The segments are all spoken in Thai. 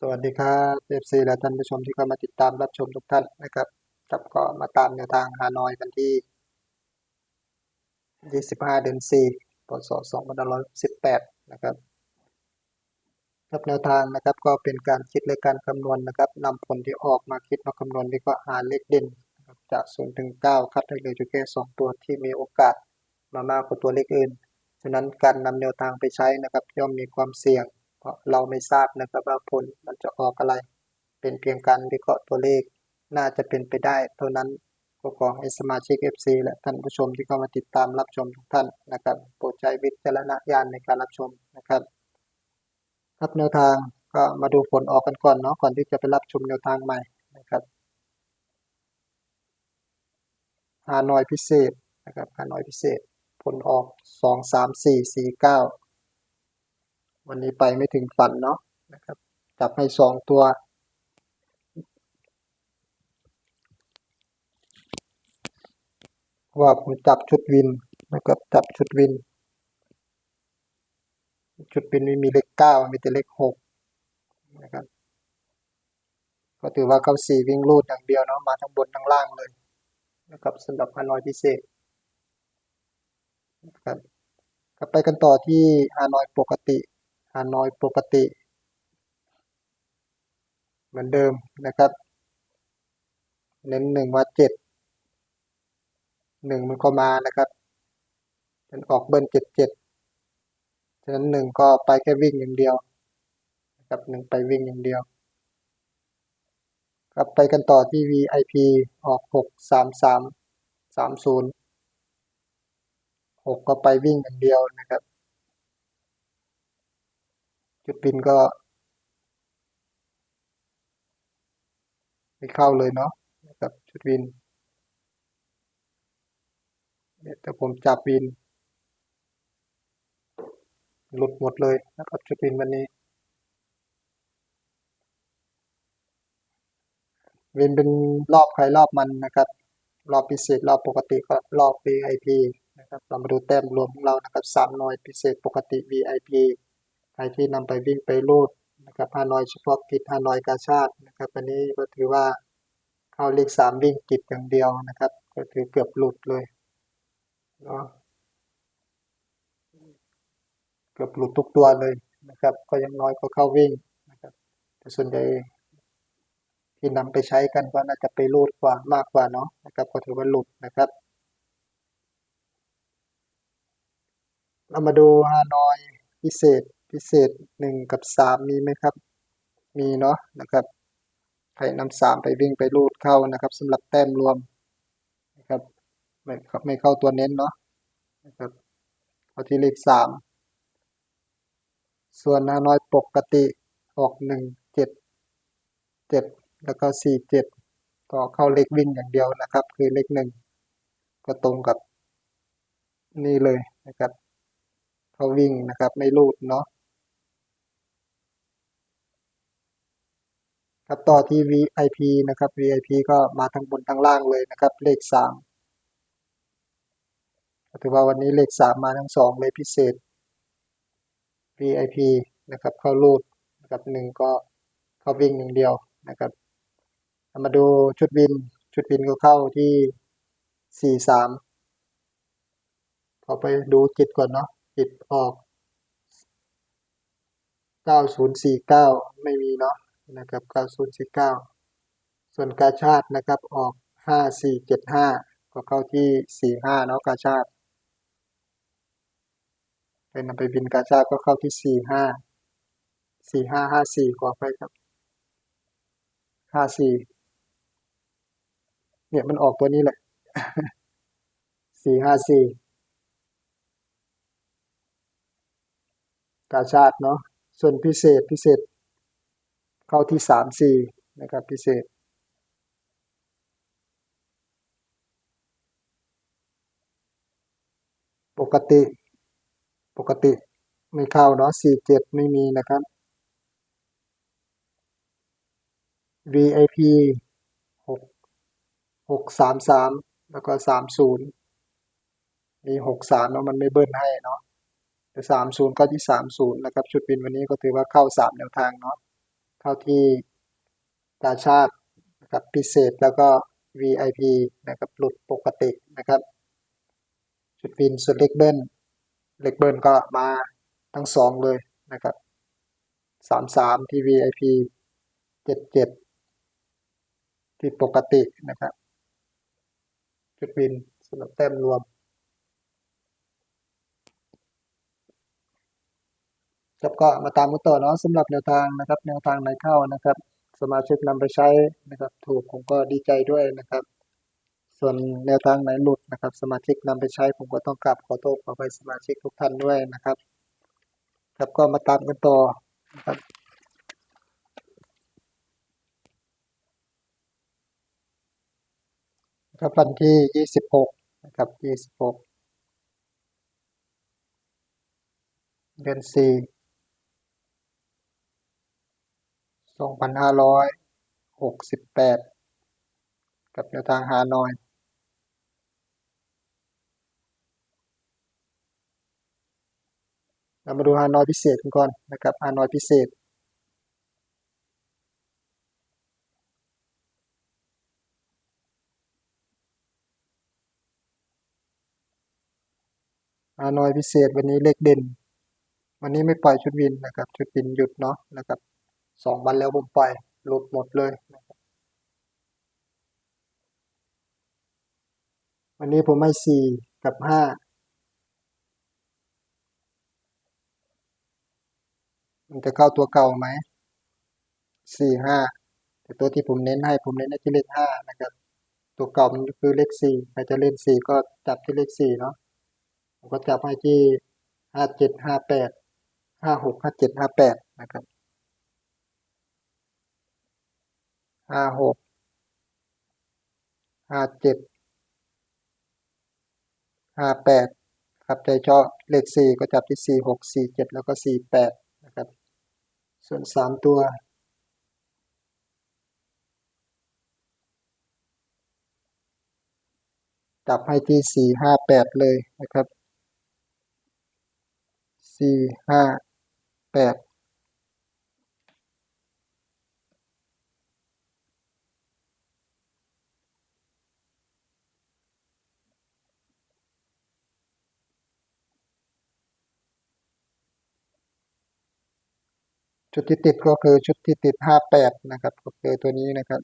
สวัสดีครับเอฟซีและท่านผู้ชมที่เข้ามาติดตามรับชมทุกท่านนะครับครับก็มาตามแนวทางฮานอยกันที่ 25 เดือน 4 พศ 2518 นะครับครับแนวทางนะครับก็เป็นการคิดและการคำนวณนะครับนำผลที่ออกมาคิดมาคำนวณแล้วก็หาเลขเด่นจาก0ถึง9คัดให้เลืออยู่แค่ 2 ตัวที่มีโอกาสมามากกว่าตัวเลขอื่น ฉะนั้นการนำแนวทางไปใช้นะครับย่อมมีความเสี่ยง เพราะเราไม่ทราบนะครับว่าผลมันจะออกอะไร เป็นเพียงการวิเคราะห์ตัวเลข น่าจะเป็นไปได้ เท่านั้นก็ขอให้สมาชิก FC และท่านผู้ชมที่เข้ามาติดตามรับชมทุกท่านนะครับโปรดใช้วิจารณญาณในการรับชมนะครับ ครับแนวทางก็มาดูผลออกกันก่อนเนาะก่อนที่จะไปรับชมแนวทางใหม่นะครับฮานอยพิเศษนะครับฮานอยพิเศษผลออกสองสามสี่สี่เก้า วันนี้ไปไม่ถึงฝันเนาะนะครับ จับให้สองตัว ว่าผมจับชุดวินนะครับ จับชุดวิน ชุดวินไม่มีเลขเก้ามีแต่เลขหกนะครับ ก็ถือว่าเขาสี่วิ่งรูดอย่างเดียวเนาะมาทั้งบนทั้งล่างเลย นะครับสำหรับฮานอยพิเศษนะครับกลับไปกันต่อที่ฮานอยปกติ ฮานอยปกติ เหมือนเดิมนะครับ เน้นหนึ่งว่าเจ็ดหนึ่งมันก็มานะครับมันออกเบิ้ลเจ็ดเจ็ดฉะนั้นหนึ่งก็ไปแค่วิ่งอย่างเดียวนะครับหนึ่งไปวิ่งอย่างเดียวกลับไปกันต่อที่ VIP ออกหกสามสามสามศูนย์หกก็ไปวิ่งอย่างเดียวนะครับ จุดบินก็ไม่เข้าเลยเนาะนะครับจุดวินเนี่ยแต่ผมจับวิน หลุดหมดเลยนะครับจุดวินวันนี้วินเป็นรอบใครรอบมันนะครับ รอบพิเศษรอบปกติก็รอบ VIP นะครับเรามาดูแต้มรวมของเรานะครับสามหน่วยพิเศษปกติ VIP ใครที่นำไปวิ่งไปรูดนะครับห้าน่วยเฉพาะกิจห้าน่วยกาชาตินะครับอันนี้ก็ถือว่าเข้าเลขสามวิ่งกิจอย่างเดียวนะครับ ก็ถือเกือบหลุดเลยเนาะเกือบหลุดทุกตัวเลยนะครับ ก็ยังน้อยก็เข้าวิ่งนะครับ แต่ส่วนใหญ่ที่นำไปใช้กันก็น่าจะไปรูดกว่ามากกว่าเนาะนะครับ ก็ถือว่าหลุดนะครับเรามาดูฮานอยพิเศษ พิเศษหนึ่งกับสามมีไหมครับ มีเนาะนะครับใครนำสามไปวิ่งไปรูดเข้านะครับสำหรับแต้มรวมนะครับไม่ไม่เข้าตัวเน้นเนาะนะครับเอาที่เลขสามส่วนฮาน้อยปกติออกหนึ่งเจ็ดเจ็ดแล้วก็สี่เจ็ดก็เข้าเลขวิ่งอย่างเดียวนะครับ คือเลขหนึ่งก็ตรงกับนี่เลยนะครับเขาวิ่งนะครับ ไม่รูดเนาะ ครับต่อที่ VIP นะครับ VIP ก็มาทั้งบนทั้งล่างเลยนะครับ เลขสามถือว่าวันนี้เลขสามมาทั้งสองเลยพิเศษ VIP นะครับ เข้ารูดนะครับหนึ่งก็เข้าวิ่งอย่งเดียวนะครับมาดูชุดวินชุดวินก็เข้าที่สี่สามพอไปดูจิตก่อนเนาะจิตออกเก้าศูนย์สี่เก้าไม่มีเนาะ นะครับเก้าศูนย์สี่เก้าส่วนกาชาตินะครับออกห้าสี่เจ็ดห้าก็เข้าที่สี่ห้าเนาะกาชาติเป็นนำไปบินกาชาติก็เข้าที่สี่ห้าสี่ห้าห้าสี่ขอไปครับห้าสี่เนี่ยมันออกตัวนี้แหละสี่ห้าสี่กาชาติเนาะส่วนพิเศษพิเศษ เข้าที่สามสี่นะครับพิเศษ ปกติ ปกติไม่เข้าเนาะสี่เจ็ดไม่มีนะครับ VIP หกหกสามสามแล้วก็สามศูนย์มีหกสามเนาะมันไม่เบิ้ลให้เนาะแต่สามศูนย์ก็ที่สามศูนย์นะครับ ชุดบินวันนี้ก็ถือว่าเข้าสามแนวทางเนาะ เข้าที่กาชาตินะครับพิเศษแล้วก็ VIP นะครับหลุดปกตินะครับชุดวินส่วนเล็กเบิ้ลเล็กเบิ้ลก็มาทั้งสองเลยนะครับสามสามที่ VIP เจ็ดเจ็ดที่ปกตินะครับชุดวินสำหรับแต้มรวม ครับก็มาตามกันต่อเนาะสำหรับแนวทางนะครับ แนวทางไหนเข้านะครับ สมาชิกนำไปใช้นะครับ ถูกผมก็ดีใจด้วยนะครับ ส่วนแนวทางไหนหลุดนะครับ สมาชิกนำไปใช้ผมก็ต้องกราบขอโทษขอไปสมาชิกทุกท่านด้วยนะครับ ครับก็มาตามกันต่อนะครับครับวันที่ยี่สิบหกนะครับยี่สิบหกเดือนสี่ส องพันห้าร้อยหกสิบแปดกับแนวทางฮานอย เรามาดูฮานอยพิเศษกันก่อนนะครับฮานอยพิเศษ ฮานอยพิเศษวันนี้เลขเด่น วันนี้ไม่ปล่อยชุดวินนะครับ ชุดวินหยุดเนาะนะครับ สองวันแล้วผมปล่อยหลุดหมดเลยนะครับวันนี้ผมให้สี่กับห้ามันจะเข้าตัวเก่าไหมสี่ห้าแต่ตัวที่ผมเน้นให้ผมเน้นให้ที่เลขห้านะครับ ตัวเก่ามันคือเลขสี่ใครจะเล่นสี่ก็จับที่เลขสี่เนาะผมก็จับให้ที่ห้าเจ็ดห้าแปดห้าหกห้าเจ็ดห้าแปดนะครับ ห้าหกห้าเจ็ดห้าแปดครับใจชอบเลขสี่ก็จับที่สี่หกสี่เจ็ดแล้วก็สี่แปดนะครับ ส่วนสามตัวจับให้ที่สี่ห้าแปดเลยนะครับสี่ห้าแปด ชุดที่ติดก็คือชุดที่ติดห้าแปดนะครับ ก็คือตัวนี้นะครับ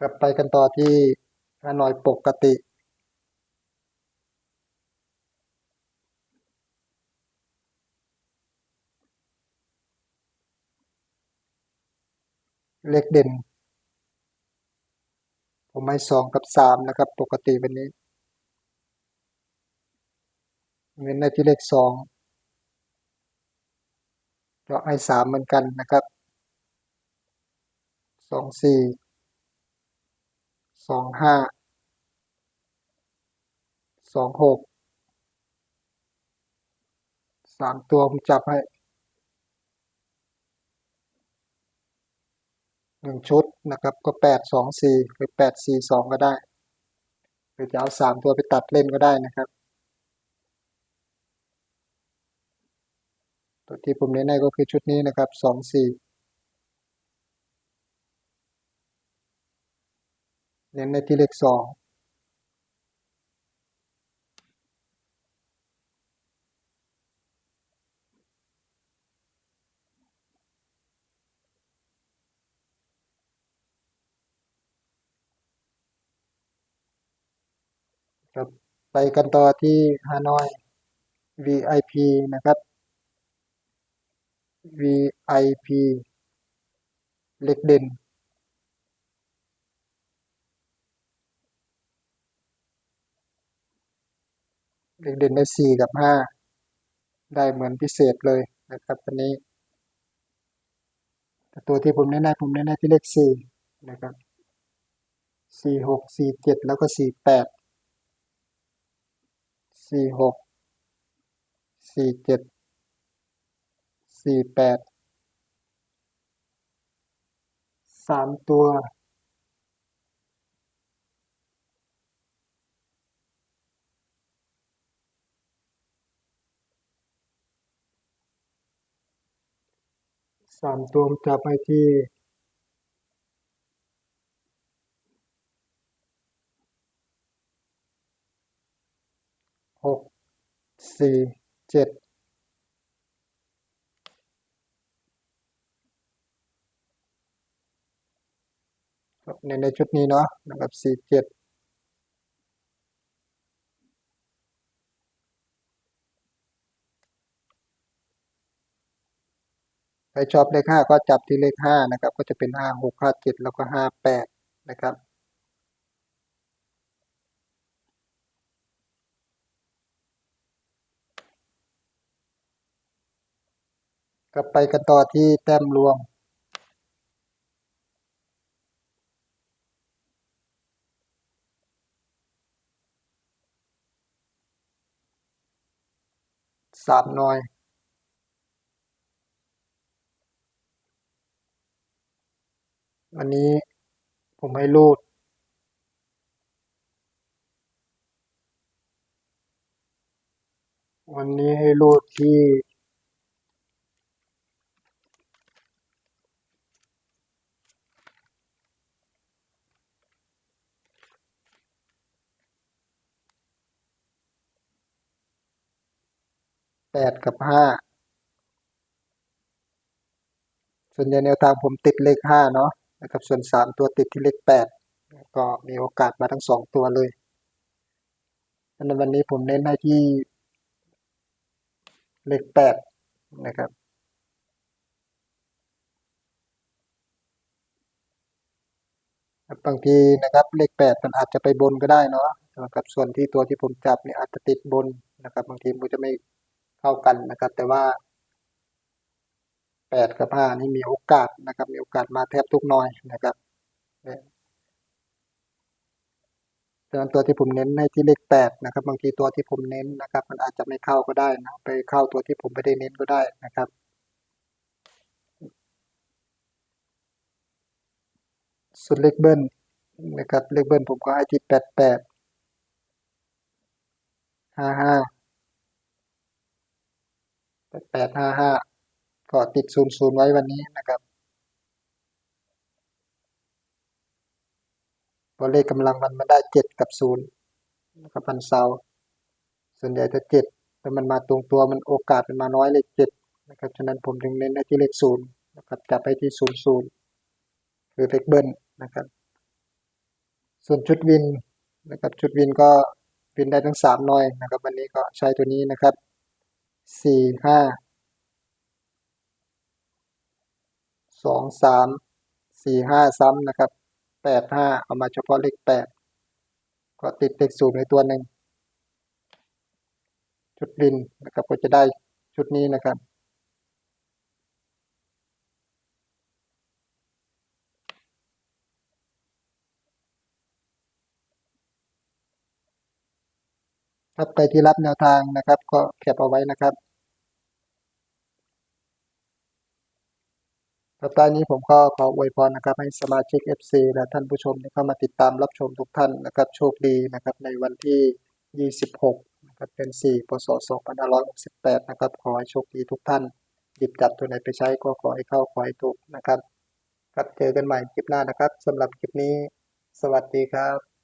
กลับไปกันต่อที่ฮานอยปกติ เลขเด่น ผมให้สองกับสามนะครับ ปกติวันนี้เน้นในที่เลขสองก็ให้สามเหมือนกันนะครับสองสี่สองห้าสองหกสามตัวผมจับให้ หนึ่งชุดนะครับก็แปดสองสี่หรือแปดสี่สองก็ได้ หรือจะเอาสามตัวไปตัดเล่นก็ได้นะครับ ตัวที่ผมเน้นให้ก็คือชุดนี้นะครับสองสี่เน้นในที่เลขสอง ครับไปกันต่อที่ฮานอย VIP นะครับ VIP เล็กเด่นเล็กเด่นได้สี่กับห้าได้เหมือนพิเศษเลยนะครับวันนี้แต่ตัวที่ผมเน้นให้ผมเน้นให้ที่เลขสี่นะครับสี่หกสี่เจ็ดแล้วก็สี่แปด สี่หกสี่เจ็ดสี่แปดสามตัวสามตัวจับไปที่ หก สี่เจ็ดในในชุดนี้เนาะนะครับสี่เจ็ดใครชอบเลขห้าก็จับที่เลขห้านะครับ ก็จะเป็นห้าหกห้าเจ็ดแล้วก็ห้าแปดนะครับ ก็ไปกันต่อที่แต้มรวม สามหน่วยวันนี้ผมให้รูด วันนี้ให้รูดที่ แปดกับห้าส่วนใหญ่แนวทางผมติดเลขห้าเนาะนะครับส่วนสามตัวติดที่เลขแปดก็มีโอกาสมาทั้งสองตัวเลยดังนั้นวันนี้ผมเน้นให้ที่เลขแปดนะครับบางทีนะครับเลขแปดมันอาจจะไปบนก็ได้เนาะนะครับส่วนที่ตัวที่ผมจับเนี่ยอาจจะติดบนนะครับ บางทีมันจะไม่ เข้ากันนะครับ แต่ว่าแปดกับห้านี่มีโอกาสนะครับ มีโอกาสมาแทบทุกหน่วยนะครับดังนั้นตัวที่ผมเน้นให้ที่เลขแปดนะครับ บางทีตัวที่ผมเน้นนะครับ มันอาจจะไม่เข้าก็ได้นะไปเข้าตัวที่ผมไม่ได้เน้นก็ได้นะครับส่วนเลขเบิ้ลนะครับเลขเบิ้ลผมก็ให้ที่แปดแปดห้าห้า แปดห้าห้าก็ติดศูนย์ศูนย์ไว้วันนี้นะครับเพราะเลขกำลังมันมันได้เจ็ดกับศูนย์นะครับวันเสาส่วนใหญ่ถ้าเจ็ดแต่มันมาตรงตัวมันโอกาสมันมาน้อยเลขเจ็ดนะครับฉะนั้นผมถึงเน้นในที่เลขศูนย์นะครับจับไปที่ศูนย์ศูนย์คือเลขเบิ้ลนะครับ ส่วนชุดวินนะครับชุดวินก็วินได้ทั้งสามหน่วยนะครับ วันนี้ก็ใช้ตัวนี้นะครับ สี่ห้าสองสามสี่ห้าซ้ำนะครับแปดห้าเอามาเฉพาะเลขแปดก็ติดเลขศูนย์ในตัวหนึ่งจุดดินนะครับก็จะได้ชุดนี้นะครับ ครับใครที่รับแนวทางนะครับ ก็แคปเอาไว้นะครับครับตอนนี้ผมก็ขออวยพรนะครับ ให้สมาชิก FC และท่านผู้ชมที่เข้ามาติดตามรับชมทุกท่านนะครับ โชคดีนะครับในวันที่ 26นะครับเป็น 4 พศ 2568 นะครับ ขอให้โชคดีทุกท่าน หยิบจับตัวไหนไปใช้ก็ขอให้เข้าขอให้ถูกนะครับ ครับเจอกันใหม่คลิปหน้านะครับสำหรับคลิปนี้ สวัสดีครับ